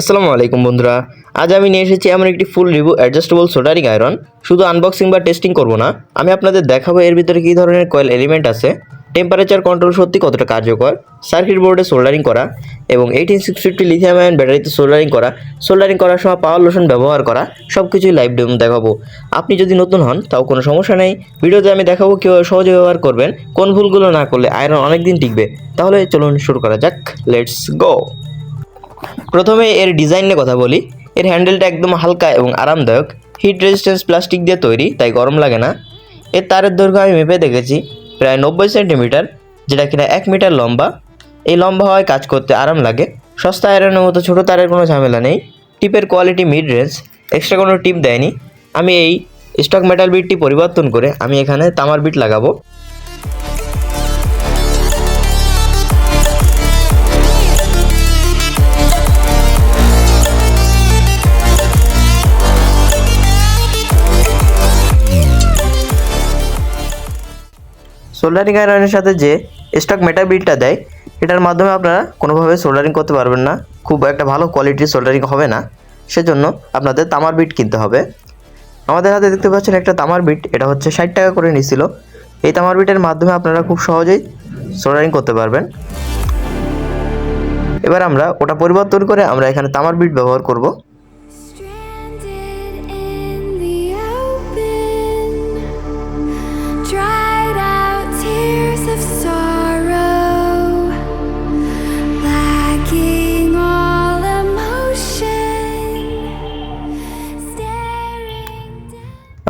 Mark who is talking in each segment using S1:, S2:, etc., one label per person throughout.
S1: আসসালামু আলাইকুম বন্ধুরা। আজ আমি নিয়ে এসেছি এমন একটি full review adjustable soldering iron শুধু আনবক্সিং বা টেস্টিং করব না, আমি আপনাদের দেখাবো এর ভিতরে কী ধরনের কয়েল এলিমেন্ট আছে। টেম্পারেচার কন্ট্রোল সত্যি কতটা কার্যকর সার্কিট বোর্ডে সোল্ডারিং করা এবং eighteen six fifty lithium ion ব্যাটারিতে সোল্ডারিং করা সোল্ডারিং করার সময় পাওয়ার লোশন ব্যবহার করা সব কিছুই লাইভ ডেমো দেখাবো। আপনি যদি নতুন হন, তাও কোনো সমস্যা নেই। ভিডিওতে আমি দেখাবো কীভাবে সহজে ব্যবহার করবেন, কোন ভুলগুলো না করলে আয়রন অনেক দিন টিকবে। তাহলে চলুন শুরু করা যাক লেটস গো প্রথমে এর ডিজাইন নিয়ে কথা বলি। এর হ্যান্ডেলটা একদম হালকা এবং আরামদায়ক। হিট রেজিস্ট্যান্স প্লাস্টিক দিয়ে তৈরি, তাই গরম লাগে না। এর তারের দৈর্ঘ্য আমি মেপে দেখেছি, প্রায় নব্বই সেন্টিমিটার যেটা কিনা এক মিটার লম্বা। এই লম্বা হওয়ায় কাজ করতে আরাম লাগে। সস্তা আয়রনের মতো ছোটো তারের কোনো ঝামেলা নেই। টিপের কোয়ালিটি মিড রেঞ্জ এক্সট্রা কোনো টিপ দেয়নি। আমি এই স্টক মেটাল বিটটি পরিবর্তন করে আমি এখানে তামার বিট লাগাবো। সোল্ডারিং আয়রনের সাথে যে স্টক মেটাল বিটটা দেয়, এটার মাধ্যমে আপনারা কোনোভাবে সোল্ডারিং করতে পারবেন না। খুব একটা ভালো কোয়ালিটির সোল্ডারিং হবে না। সেজন্য আপনাদের তামার বিট কিনতে হবে। আমাদের হাতে দেখতে পাচ্ছেন একটা তামার বিট এটা হচ্ছে ষাট টাকা করে নিছিল এই তামার বিটের মাধ্যমে আপনারা খুব সহজেই সোল্ডারিং করতে পারবেন। এবার আমরা ওটা পরিবর্তন করে আমরা এখানে তামার বিট ব্যবহার করব।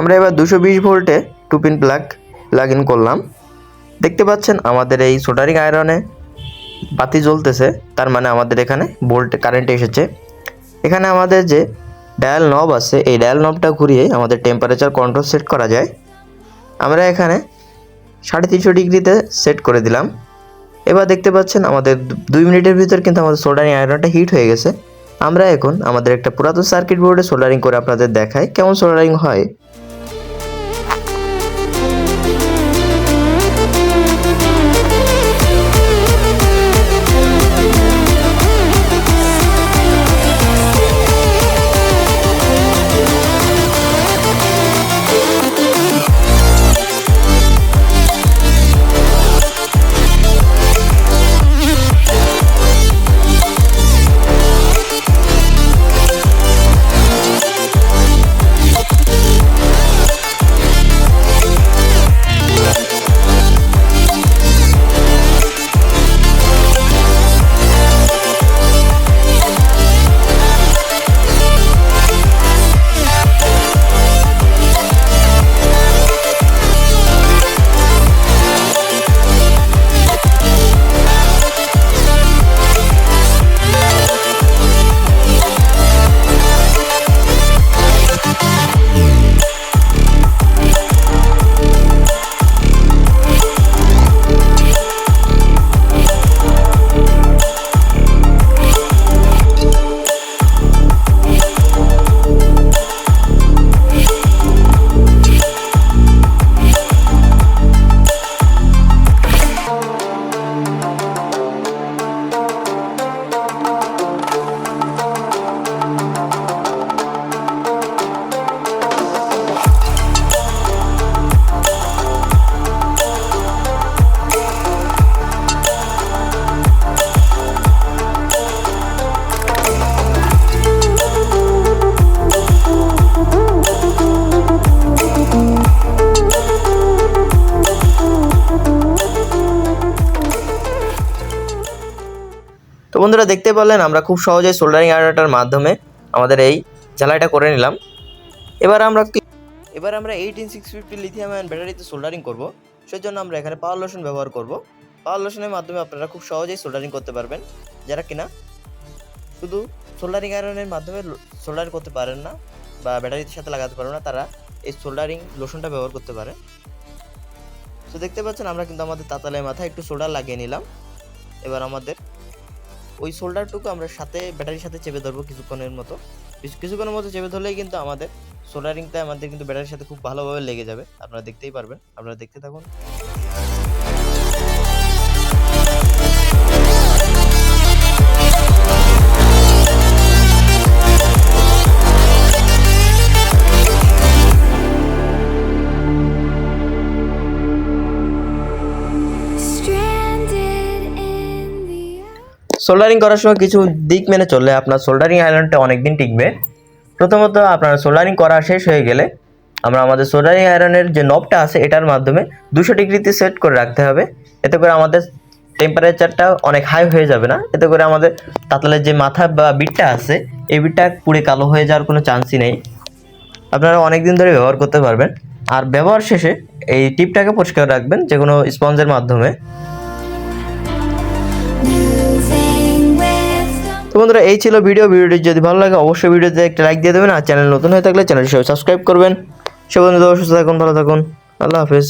S1: আমরা এবার দুশো বিশ ভোল্টে two pin plug plug in করলাম। দেখতে পাচ্ছেন আমাদের এই সোল্ডারিং আয়রনে বাতি জ্বলতেছে, তার মানে আমাদের এখানে ভোল্ট কারেন্ট এসেছে। এখানে আমাদের যে ডায়াল নব আছে, এই ডায়াল নবটা ঘুরিয়ে আমাদের টেম্পারেচার কন্ট্রোল সেট করা যায়। আমরা এখানে সাড়ে তিনশো ডিগ্রিতে সেট করে দিলাম। এবার দেখতে পাচ্ছেন আমাদের দুই মিনিটের ভিতর কিন্তু আমাদের সোল্ডারিং আয়রনটা হিট হয়ে গেছে। আমরা এখন আমাদের একটা পুরাতন সার্কিট বোর্ডে সোল্ডারিং করে আপনাদের দেখাই কেমন সোল্ডারিং হয়। বন্ধুরা দেখতে পারলেন, আমরা খুব সহজেই সোল্ডারিং আয়রনটার মাধ্যমে আমাদের এই জ্বালাইটা করে নিলাম। এবার আমরা এবার আমরা eighteen six fifty lithium ion ব্যাটারিতে সোল্ডারিং করব। সেজন্য আমরা এখানে পাওয়ার লোশন ব্যবহার করব। পাওয়ার লোশনের মাধ্যমে আপনারা খুব সহজেই সোল্ডারিং করতে পারবেন। যারা কিনা শুধু সোল্ডারিং আয়রনের মাধ্যমে সোল্ডারিং করতে পারেন না বা ব্যাটারির সাথে লাগাতে পারেন না, তারা এই সোল্ডারিং লোশনটা ব্যবহার করতে পারে। তো দেখতে পাচ্ছেন, আমরা কিন্তু আমাদের তাতালের মাথায় একটু সোল্ডার লাগিয়ে নিলাম। এবার আমাদের ওই সোল্ডারটুকু আমরা সাথে ব্যাটারির সাথে চেপে ধরবো কিছুক্ষণের মতো। কিছু- কিছুক্ষণের মতো চেপে ধরলেই কিন্তু আমাদের সোল্ডারিংটা আমাদের কিন্তু ব্যাটারির সাথে খুব ভালোভাবে লেগে যাবে। আপনারা দেখতেই পারবেন। আপনারা দেখতে থাকুন। সোল্ডারিং করার সময় কিছু দিক মেনে চললে আপনার সোল্ডারিং আয়রনটা অনেক দিন টিকবে। প্রথমত আপনার সোল্ডারিং করা শেষ হয়ে গেলে আমরা আমাদের সোল্ডারিং আয়রনের যে নবটা আছে, এটার মাধ্যমে দুশো ডিগ্রিতে সেট করে রাখতে হবে। এতে করে আমাদের টেম্পারেচারটা অনেক হাই হয়ে যাবে না। এতে করে আমাদের তাতলের যে মাথা বা বিটটা আছে, এই বিটটা পুড়ে কালো হয়ে যাওয়ার কোনো চান্সই নেই। আপনারা অনেক দিন ধরে ব্যবহার করতে পারবেন। আর ব্যবহার শেষে এই টিপটাকে পরিষ্কার রাখবেন যে কোনো স্পঞ্জের মাধ্যমে। তো বন্ধুরা, এই ছিল ভিডিও। ভিডিওটি যদি ভালো লাগে, অবশ্যই ভিডিওতে একটা লাইক দিয়ে দেবেন। আর চ্যানেল নতুন হয়ে থাকলে চ্যানেলটি সবাই সাবস্ক্রাইব করবেন। সে বন্ধুদের সুস্থ থাকুন, ভালো থাকুন। আল্লাহ হাফেজ।